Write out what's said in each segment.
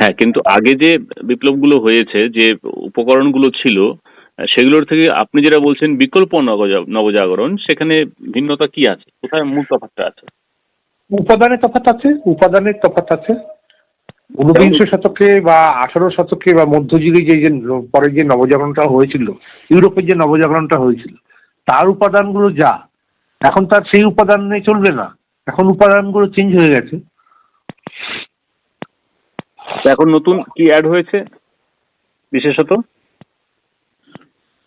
হ্যাঁ কিন্তু আগে যে বিপ্লবগুলো হয়েছে যে উপকরণগুলো ছিল সেগুলোর থেকে আপনি যেটা বলছেন বিকল্প নবজা- নবজাগরণ সেখানে ভিন্নতা কি আছে? কোথায় মূল তফাৎটা আছে? উপাদানের তফাত আছে উপাদানের তফাৎ আছে। ঊনবিংশ শতকে বা আঠারো শতকে বা মধ্যযুগে যে যে পরে যে নবজাগরণটা হয়েছিল ইউরোপের যে নবজাগরণটা হয়েছিল তার উপাদানগুলো যা এখন তার সেই উপাদানে চলবে না। এখন উপাদানগুলো চেঞ্জ হয়ে গেছে। এখন নতুন কি অ্যাড হয়েছে বিশেষত?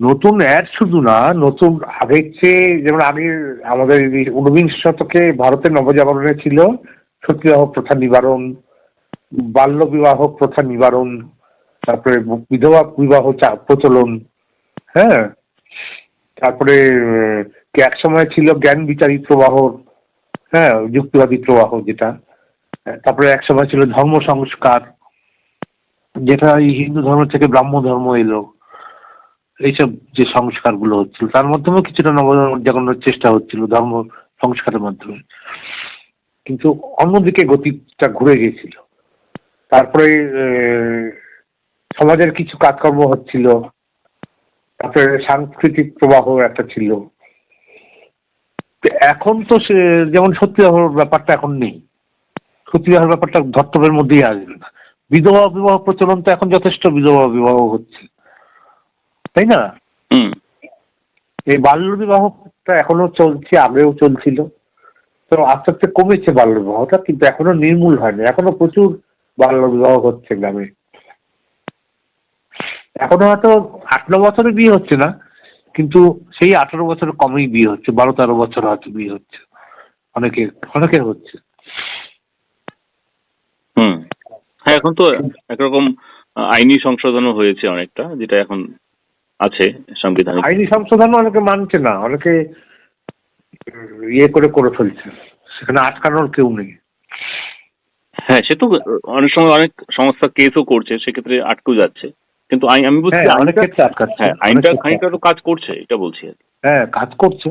নতুন অ্যাড শুধু না, নতুন আগের চেয়ে যেমন আগে আমাদের ঊনবিংশ শতকে ভারতের নবজাগরণে ছিল, সতীদাহ প্রথা নিবারণ, বাল্য বিবাহ প্রথা নিবারণ, তারপরে বিধবা বিবাহ প্রচলন হ্যাঁ? তারপরে এক সময় ছিল জ্ঞান বিচারী প্রবাহ হ্যাঁ? যুক্তিবাদী প্রবাহ যেটা তারপরে এক সময় ছিল ধর্ম সংস্কার যেটা এই হিন্দু ধর্ম থেকে ব্রাহ্ম ধর্ম এলো, এইসব যে সংস্কারগুলো হচ্ছিল, তার মাধ্যমেও কিছুটা নবজাগরণের চেষ্টা হচ্ছিল ধর্ম সংস্কারের মাধ্যমে। কিন্তু অন্যদিকে গতিটা ঘুরে গিয়েছিল। তারপরে সমাজের কিছু কাজকর্ম হচ্ছিল, তারপরে সাংস্কৃতিক প্রবাহ একটা ছিল। এখন তো সে, যেমন সত্যিকার ব্যাপারটা এখন নেই। সত্যিকার ব্যাপারটা ধর্তব্যের মধ্যেই আসবে না। বিধবা বিবাহ প্রচলন তো এখন যথেষ্ট বিধবা বিবাহ হচ্ছে। তাই না? এই বাল্য বিবাহটা এখনও চলছে আগেও চলছিল। তো আস্তে আস্তে কমেছে বাল্য বিবাহটা কিন্তু এখনও নির্মূল হয়নি এখনও প্রচুর বাল্য বিবাহ হচ্ছে গ্রামে। এখনও হয়তো আঠারো বছরে বিয়ে হচ্ছে না কিন্তু সেই আঠারো বছর কমেই বিয়ে হচ্ছে বারো তেরো বছর হয়তো বিয়ে হচ্ছে। অনেকে অনেকের হচ্ছে। হ্যাঁ এখন তো একরকম আইনি সংশোধনও হয়েছে অনেকটা যেটা এখন আছে সংবিধান আইনি সংশোধন অনেকে মানছে না অনেকে ইয়ে করে করে ফেলছে সেখানে আটকানোর কেউ নেই। হ্যাঁ সে তো অনেক সময় অনেক সংস্থা কেসও করছে সেক্ষেত্রে আটকেও যাচ্ছে। কিন্তু আইন আমি বলছি হ্যাঁ অনেক আইনটা- ক্ষেত্রে আটকাচ্ছে হ্যাঁ আইনটা খানিকটা তো কাজ করছে এটা বলছি হ্যাঁ কাজ করছে।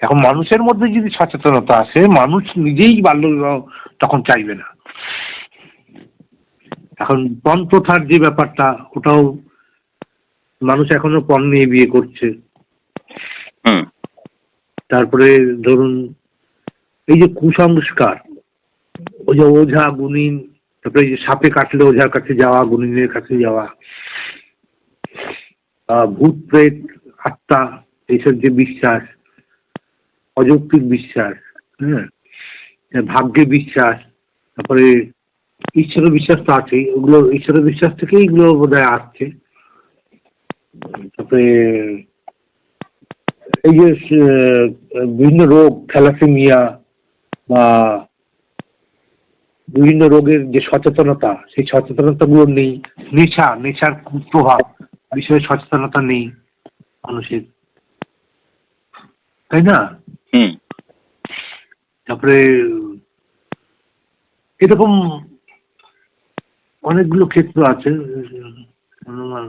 এখন মানুষের মধ্যে যদি সচেতনতা আসে মানুষ নিজেই বাল্য বিবাহ তখন চাইবে না। এখন পণ প্রথার যে ব্যাপারটা ওটাও মানুষ এখনও পণ নিয়ে বিয়ে করছে। হুম। তারপরে ধরুন এই যে কুসংস্কার ওই যে ওঝা গুনিন তারপরে যে সাপে কাটলে ওঝার কাছে যাওয়া গুনিনের কাছে যাওয়া ভূত প্রেত আত্মা এইসব যে বিশ্বাস অযৌক্তিক বিশ্বাস হ্যাঁ ভাগ্যে বিশ্বাস তারপরে ঈশ্বরের বিশ্বাস তো আছেই। ওগুলো ঈশ্বরের বিশ্বাস থেকেই এগুলো বোধ হয় আসছে। তারপরে এই যে বিভিন্ন রোগ থ্যালাসেমিয়া বা বিভিন্ন রোগের যে সচেতনতা সেই সচেতনতা গুলো নেই। নেশা নেশার প্রভাব বিষয়ে সচেতনতা নেই মানুষের। তাই না? তারপরে এরকম অনেকগুলো ক্ষেত্র আছে আমার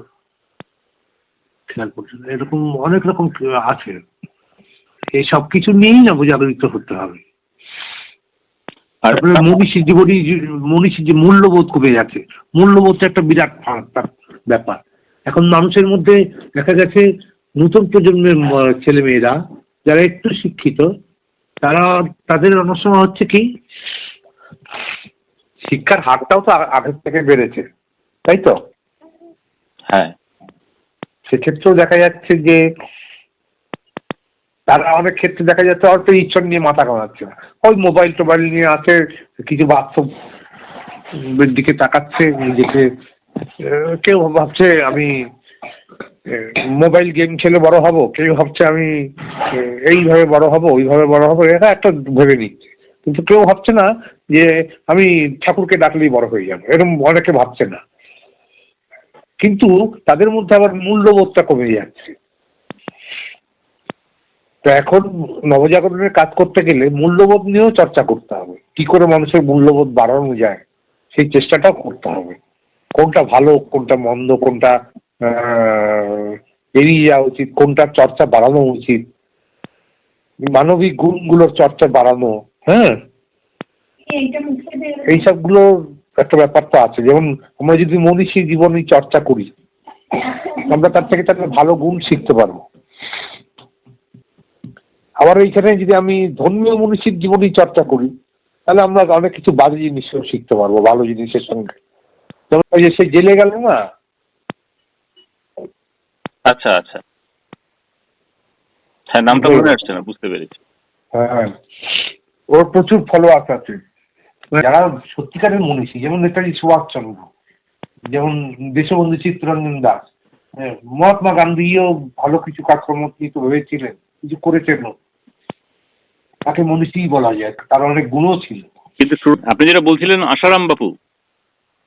খেয়াল করছে। এরকম অনেক রকম আছে। এই সব কিছু নিয়েই না নবজাগরিত করতে হবে। আর তারপরে মনীষী জীবনী মনীষী যে মূল্যবোধ কমে যাচ্ছে মূল্যবোধটা একটা বিরাট ব্যাপার। এখন মানুষের মধ্যে দেখা গেছে নতুন প্রজন্মের ছেলেমেয়েরা যারা একটু শিক্ষিত তারা তাদের অনেক সময় হচ্ছে কি শিক্ষার হারটাও তো আগের থেকে বেড়েছে তাই তো? হ্যাঁ। সেক্ষেত্রেও দেখা যাচ্ছে যে তারা অনেক ক্ষেত্রে দেখা যাচ্ছে অল্প ঈশ্বর নিয়ে মাথা কামাচ্ছে না ওই মোবাইল টোবাইল নিয়ে আছে কিছু বাস্তব এর দিকে তাকাচ্ছে নিজেকে কেউ ভাবছে আমি মোবাইল গেম খেলে বড় হব কেউ ভাবছে আমি এইভাবে বড় হব ওইভাবে বড় হব এটা একটা ভেবে নিচ্ছে। কিন্তু কেউ ভাবছে না যে আমি ঠাকুরকে ডাকলেই বড় হয়ে যাব। এরকম অনেকে ভাবছে না। কিন্তু তাদের মধ্যে আবার মূল্যবোধটা কমে যাচ্ছে। তো এখন নবজাগরণের কাজ করতে গেলে মূল্যবোধ নিয়েও চর্চা করতে হবে। কি করে মানুষের মূল্যবোধ বাড়ানো যায়, সেই চেষ্টাটাও করতে হবে। কোনটা ভালো, কোনটা মন্দ, কোনটা এড়িয়ে যাওয়া উচিত, কোনটার চর্চা বাড়ানো উচিত। মানবিক গুণগুলোর চর্চা বাড়ানো হ্যাঁ। এইসবগুলো একটা ব্যাপার তো আছে। যেমন আমরা যদি মনীষী জীবনী চর্চা করি আমরা তার থেকে তার ভালো গুণ শিখতে পারব। আবার এইখানে যদি আমি ধর্মীয় মনীষীর জীবনী চর্চা করি তাহলে আমরা অনেক কিছু বাজে জিনিসও শিখতে পারব ভালো জিনিসের সঙ্গে। যেমন ওই যে সে জেলে গেল না? আচ্ছা আচ্ছা। হ্যাঁ নামটা মনে আসছে না বুঝতে পেরেছি। হ্যাঁ। ওর প্রচুর ফলোয়ার্স আছে। যারা সত্যিকারের মনীষী যেমন নেতাজি সুভাষচন্দ্র যেমন দেশবন্ধু চিত্তরঞ্জন দাস মহাত্মা গান্ধীও ভালো কিছু কাজকর্ম কিন্তু হয়েছিলেন কিছু করেছেন তাকে মনীষী বলা যায় তার অনেক গুণও ছিল। কিন্তু আপনি যেটা বলছিলেন আশারাম বাপু।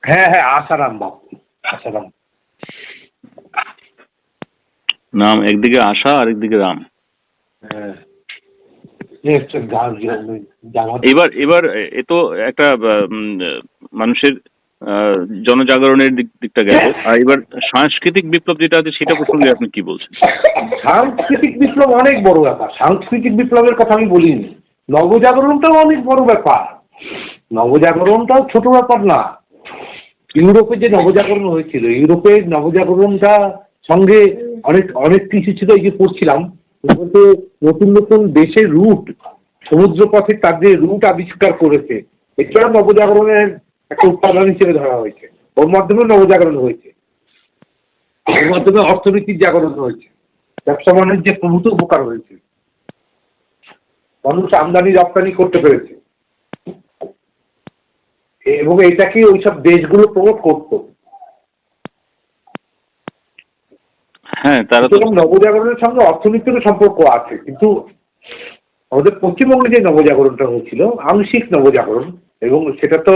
হ্যাঁ হ্যাঁ আশারাম বাপু আশারাম। নাম একদিকে আশা আর একদিকে রাম। হ্যাঁ। এবার এবার এ তো একটা মানুষের জনজাগরণের দিক দিকটা গেল। আর এবার সাংস্কৃতিক বিপ্লব যেটা আছে সেটা প্রসঙ্গে আপনি কি বলছেন? সাংস্কৃতিক বিপ্লব অনেক বড় ব্যাপার। সাংস্কৃতিক বিপ্লবের কথা আমি বলিনি। নবজাগরণটাও অনেক বড় ব্যাপার। নবজাগরণটাও ছোট ব্যাপার না। ইউরোপে যে নবজাগরণ হয়েছিল ইউরোপের নবজাগরণটা সঙ্গে অনেক অনেক কিছু ছিল এই যে পড়ছিলাম। বলতে নতুন নতুন দেশের রুট সমুদ্র পথে তার যে রুট আবিষ্কার করেছে এটা নবজাগরণের একটা উপাদান হিসেবে ধরা হয়েছে। ওর মাধ্যমে নবজাগরণ হয়েছে। এর মাধ্যমে অর্থনীতির জাগরণ হয়েছে। ব্যবসা বাণিজ্যে প্রভূত উপকার হয়েছে। মানুষ আমদানি, রপ্তানি করতে পেরেছে। এবং এটাকে ওইসব দেশগুলো প্রমোট করতো। হ্যাঁ তারা তো নবজাগরণের সঙ্গে অর্থনীতিরও সম্পর্ক আছে কিন্তু আমাদের পশ্চিমবঙ্গে যে নবজাগরণটা হয়েছিল আংশিক নবজাগরণ এবং সেটা তো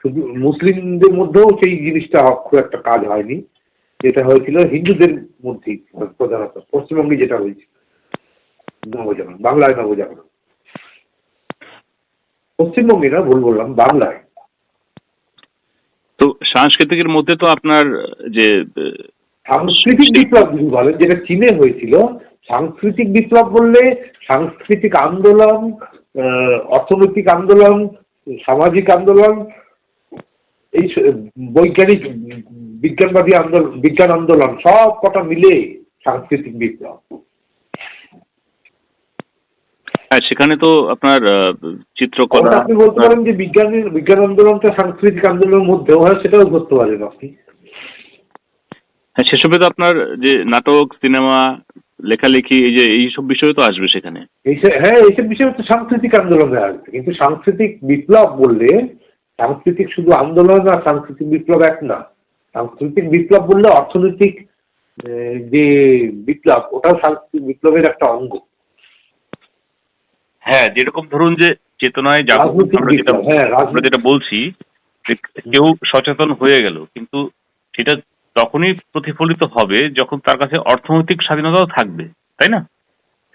শুধু মুসলিমদের মধ্যেও সেই জিনিসটা খুব একটা কাজ হয়নি যেটা হয়েছিল হিন্দুদের মধ্যেই প্রধানত পশ্চিমবঙ্গে যেটা হয়েছিল নবজাগরণ বাংলায় নবজাগরণ। পশ্চিমবঙ্গে না ভুল বললাম বাংলায়। তো সাংস্কৃতিকের মধ্যে তো আপনার যে সাংস্কৃতিক বিপ্লব যদি বলেন যেটা চীনে হয়েছিল সাংস্কৃতিক বিপ্লব বললে সাংস্কৃতিক আন্দোলন অর্থনৈতিক আন্দোলন সামাজিক আন্দোলন এই বৈজ্ঞানিক বিজ্ঞানবাদী আন্দোলন বিজ্ঞান আন্দোলন সব কটা মিলে সাংস্কৃতিক বিপ্লব। হ্যাঁ সেখানে তো আপনার চিত্রকলা আপনি বলতে পারেন যে বিজ্ঞানের বিজ্ঞান আন্দোলনটা সাংস্কৃতিক আন্দোলনের মধ্যেও হয় সেটাও করতে পারেন আপনি। হ্যাঁ সেসবে তো আপনার যে নাটক সিনেমা লেখালেখি এই যে এইসব বিষয় তো আসবে সেখানে। এইসব হ্যাঁ এইসব বিষয়ে তো সাংস্কৃতিক আন্দোলনে আসবে। কিন্তু সাংস্কৃতিক বিপ্লব বললে সাংস্কৃতিক শুধু আন্দোলন আর সাংস্কৃতিক বিপ্লব এক না। সাংস্কৃতিক বিপ্লব বললে অর্থনৈতিক যে বিপ্লব ওটাও সাংস্কৃতিক বিপ্লবের একটা অঙ্গ। হ্যাঁ যেরকম ধরুন যে চেতনায় যেটা হ্যাঁ আমরা যেটা বলছি কেউ সচেতন হয়ে গেল কিন্তু সেটা তখনই প্রতিফলিত হবে যখন তার কাছে অর্থনৈতিক স্বাধীনতাও থাকবে তাই না?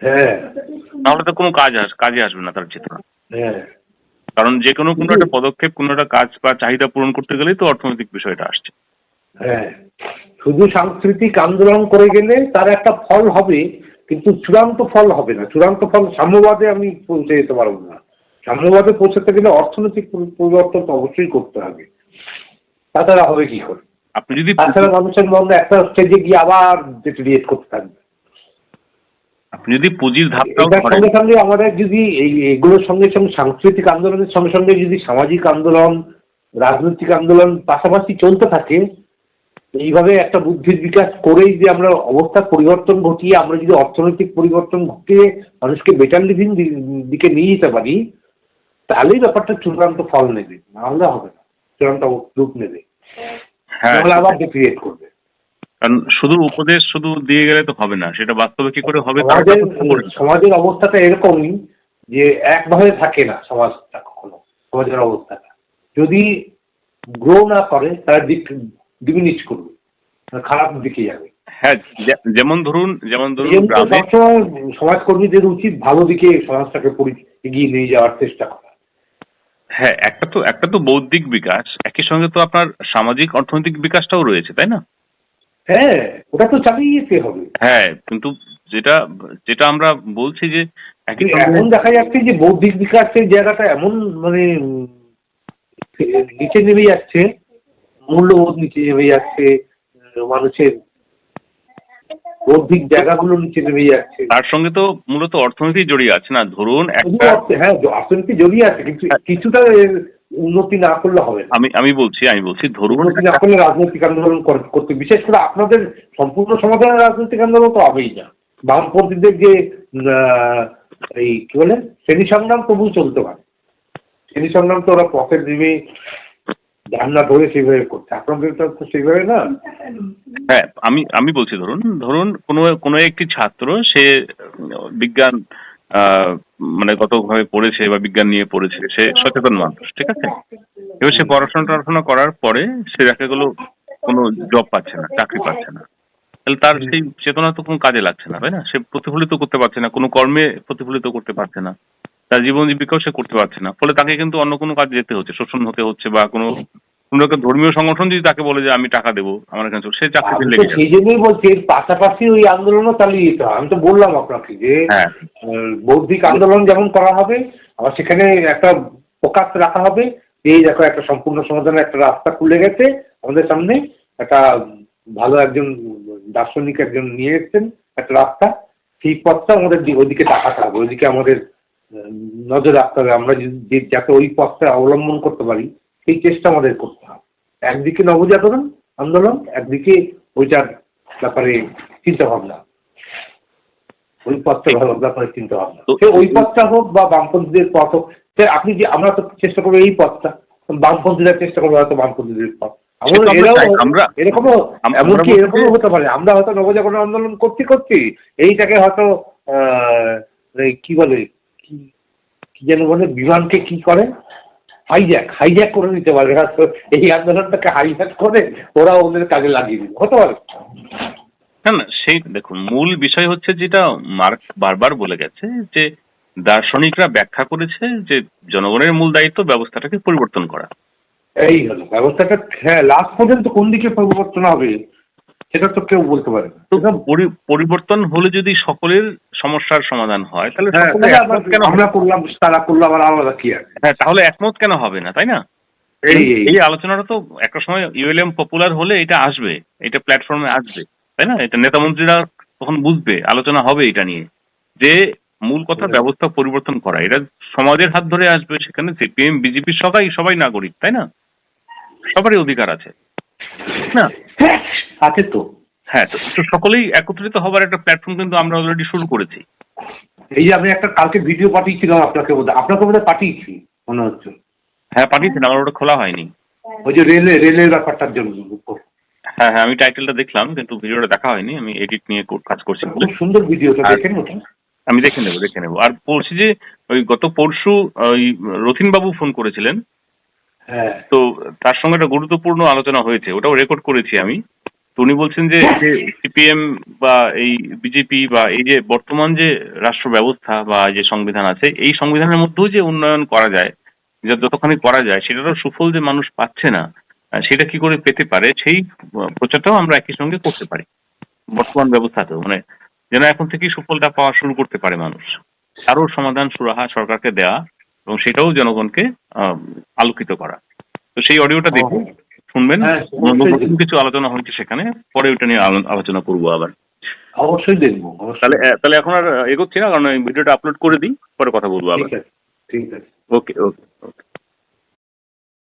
হ্যাঁ। তাহলে তো কোনো কাজ আস কাজে আসবে না তার চেতনা হ্যাঁ। কারণ যে কোনো কোনো একটা পদক্ষেপ কোনো একটা কাজ বা চাহিদা পূরণ করতে গেলেই তো অর্থনৈতিক বিষয়টা আসছে। হ্যাঁ। শুধু সাংস্কৃতিক আন্দোলন করে গেলে তার একটা ফল হবে কিন্তু চূড়ান্ত ফল হবে না। চূড়ান্ত ফল সাম্যবাদে আমি পৌঁছে যেতে পারব না। সাম্যবাদে পৌঁছাতে গেলে অর্থনৈতিক পরিবর্তন তো অবশ্যই করতে হবে। তাছাড়া হবে কি করে? আপনি যদি তাছাড়া মানুষের মধ্যে একটা স্টেজে গিয়ে আবার ডিটেরিয়েট করতে থাকবে। আপনি যদি পুঁজির ধাপটাও সঙ্গে সঙ্গে আমাদের যদি এই এগুলোর সঙ্গে সঙ্গে সাংস্কৃতিক আন্দোলনের সঙ্গে সঙ্গে যদি সামাজিক আন্দোলন রাজনৈতিক আন্দোলন পাশাপাশি চলতে থাকে এইভাবে একটা বুদ্ধির বিকাশ করেই যে আমরা অবস্থার পরিবর্তন ঘটিয়ে আমরা যদি অর্থনৈতিক পরিবর্তন ঘটিয়ে মানুষকে বেটার লিভিং দিকে নিয়ে যেতে পারি তাহলেই ব্যাপারটা চূড়ান্ত ফল নেবে। না হলে হবে না। চূড়ান্ত রূপ নেবে। হ্যাঁ আবার করবে। কারণ শুধু উপদেশ শুধু দিয়ে গেলে তো হবে না সেটা বাস্তবে কি করে হবে তার সমাজের অবস্থাটা এরকমই যে একভাবে থাকে না সমাজটা কখনো সমাজের অবস্থাটা। যদি গ্রো না করে তারা ডিমিনিশ করবে খারাপ দিকে যাবে। হ্যাঁ যেমন ধরুন যেমন ধরুন সমাজকর্মীদের উচিত ভালো দিকে সমাজটাকে এগিয়ে নিয়ে যাওয়ার চেষ্টা করা। হ্যাঁ একটা তো একটা তো বৌদ্ধিক বিকাশ একই সঙ্গে তো আপনার সামাজিক অর্থনৈতিক বিকাশটাও রয়েছে তাই না? হ্যাঁ ওটা তো চালিয়ে যেতে হবে। হ্যাঁ কিন্তু যেটা যেটা আমরা বলছি যে এখন দেখা যাচ্ছে যে বৌদ্ধিক বিকাশের জায়গাটা এমন মানে নিচে নেমে যাচ্ছে মূল্যবোধ নিচে নেমে যাচ্ছে মানুষের বৌদ্ধিক জায়গাগুলো নিচে নেমে যাচ্ছে। তার সঙ্গে তো মূলত অর্থনীতি জড়িয়ে আছে না? ধরুন একটা হ্যাঁ অর্থনীতি জড়িয়ে আছে কিন্তু কিছুটা এর উন্নতি না করলে হবে আমি আমি বলছি আমি বলছি ধরুন উন্নতি না করলে রাজনৈতিক আন্দোলন করতে বিশেষ করে আপনাদের সম্পূর্ণ সমাধানের রাজনৈতিক আন্দোলন তো হবেই না। বামপন্থীদের যে এই কি বলে শ্রেণি সংগ্রাম তবু চলতে পারে। শ্রেণি সংগ্রাম তো ওরা পথের নেমে জান্না ধরে সেইভাবে করছে। আপনাদের তো সেইভাবে না? হ্যাঁ আমি আমি বলছি, ধরুন ধরুন কোনো কোনো একটি ছাত্র সে, বিজ্ঞান মানে গতভাবে পড়েছে বা বিজ্ঞান নিয়ে পড়েছে, সে সচেতন মানুষ, ঠিক আছে? এবার সে পড়াশোনা টড়াশোনা করার পরে সে দেখা গেলো কোনো জব পাচ্ছে না, চাকরি পাচ্ছে না। তাহলে তার সেই চেতনা তো কোনো কাজে লাগছে না, তাই না? সে প্রতিফলিত করতে পারছে না, কোনো কর্মে প্রতিফলিত করতে পারছে না। তার জীবন জীবিকাও সে করতে পারছে না। ফলে তাকে কিন্তু অন্য কোনো কাজ যেতে হচ্ছে শোষণ হতে হচ্ছে বা কোনো কোনো একটা ধর্মীয় সংগঠন যদি তাকে বলে যে আমি টাকা দেবো আমার এখানে সে লেগে সেই জন্যই বলছি পাশাপাশি ওই আন্দোলনও চালিয়ে যেতে হবে আমি তো বললাম আপনাকে যে হ্যাঁ। বৌদ্ধিক আন্দোলন যেমন করা হবে আবার সেখানে একটা ফোকাস রাখা হবে এই দেখো একটা সম্পূর্ণ সমাধানের একটা রাস্তা খুলে গেছে আমাদের সামনে একটা ভালো একজন দার্শনিক একজন নিয়ে এসেছেন একটা রাস্তা। সেই পথটা আমাদের ওইদিকে তাকাতে হবে ওইদিকে আমাদের নজর রাখতে হবে। আমরা যদি- যে যাতে ওই পথটা অবলম্বন করতে পারি সেই চেষ্টা আমাদের করতে হবে। একদিকে নবজাগরণ আন্দোলন একদিকে ওইটার ব্যাপারে চিন্তা ভাবনা ওই পথটা ভালো ব্যাপারে চিন্তা ভাবনা সে ওই পথটা হোক বা বামপন্থীদের পথ হোক সে আপনি যে আমরা তো চেষ্টা করব এই পথটা বামপন্থীরা চেষ্টা করব হয়তো বামপন্থীদের পথ। এরকমও এমনকি এরকমও হতে পারে। আমরা হয়তো নবজাগরণ আন্দোলন করতে করছি। এইটাকে হয়তো আহ, কি বলে কি কি যেন বলে বিমানকে কি করে? হাইজ্যাক হাইজ্যাক করে নিতে পারে এই আন্দোলনটাকে হাইজ্যাক করে ওরা ওদের কাজে লাগিয়ে দিবে। হতে পারে। না না সেই দেখুন মূল বিষয় হচ্ছে যেটা মার্ক বারবার বলে গেছে যে দার্শনিকরা ব্যাখ্যা করেছে যে জনগণের মূল দায়িত্ব ব্যবস্থাটাকে পরিবর্তন করা। এই হলো ব্যবস্থাটা হ্যাঁ লাস্ট পর্যন্ত কোন দিকে পরিবর্তন হবে? সেটা তো কেউ বলতে পারে না। পরিবর্তন হলে যদি সকলের সমস্যার সমাধান হয় তাহলে হ্যাঁ আমরা- কেন হবে? আমরা করলাম তারা করল আবার আলাদা কি আছে? হ্যাঁ তাহলে একমত কেন হবে না তাই না? এই আলোচনাটা তো একটা সময় ইউএলএম পপুলার হলে এটা আসবে এটা প্ল্যাটফর্মে আসবে তাই না? এটা নেতা মন্ত্রীরা তখন বুঝবে আলোচনা হবে এটা নিয়ে। যে মূল কথা ব্যবস্থা পরিবর্তন করা এটা সমাজের হাত ধরে আসবে সেখানে সিপিএম বিজেপি সবাই সবাই নাগরিক তাই না? সবারই অধিকার আছে না? হ্যাঁ, আছে তো। হ্যাঁ তো সকলেই একত্রিত হবার একটা প্ল্যাটফর্ম কিন্তু আমরা অলরেডি শুরু করেছি। এই যে আমি একটা কালকে ভিডিও পাঠিয়েছিলাম আপনাকে বোধ আপনাকে বোধহয় পাঠিয়েছি মনে হচ্ছে। হ্যাঁ পাঠিয়েছেন আমার ওটা খোলা হয়নি। ওই যে রেলে রেলের ব্যাপারটার জন্য। হ্যাঁ হ্যাঁ আমি টাইটেলটা দেখলাম কিন্তু ভিডিওটা দেখা হয়নি। আমি এডিট নিয়ে কাজ করছি খুব সুন্দর ভিডিওটা দেখেন ওটা আমি দেখে নেব দেখে নেব। আর বলছি যে ওই গত পরশু ওই রথিন বাবু ফোন করেছিলেন। হ্যাঁ। তো তার সঙ্গে একটা গুরুত্বপূর্ণ আলোচনা হয়েছে ওটাও রেকর্ড করেছি আমি। তো উনি বলছেন যে সিপিএম বা এই বিজেপি বা এই যে বর্তমান যে রাষ্ট্র ব্যবস্থা বা যে সংবিধান আছে এই সংবিধানের মধ্যেও যে উন্নয়ন করা যায় যা যতখানি করা যায় সেটারও সুফল যে মানুষ পাচ্ছে না সেটা কি করে পেতে পারে সেই প্রচারটাও আমরা একই সঙ্গে করতে পারি। বর্তমান ব্যবস্থাতেও মানে যেন এখন থেকেই সুফলটা পাওয়া শুরু করতে পারে মানুষ। তারও সমাধান সুরাহা সরকারকে দেওয়া এবং সেটাও জনগণকে আহ, আলোকিত করা। তো সেই অডিওটা দেখুন। শুনবেন? হ্যাঁ, কিছু আলোচনা হয়েছে সেখানে পরে ওইটা নিয়ে আলোচনা করব আবার। অবশ্যই দেখব তাহলে তাহলে এখন আর এগোচ্ছি না কারণ ভিডিওটা আপলোড করে দিই পরে কথা বলব আবার। ঠিক আছে ওকে ওকে ওকে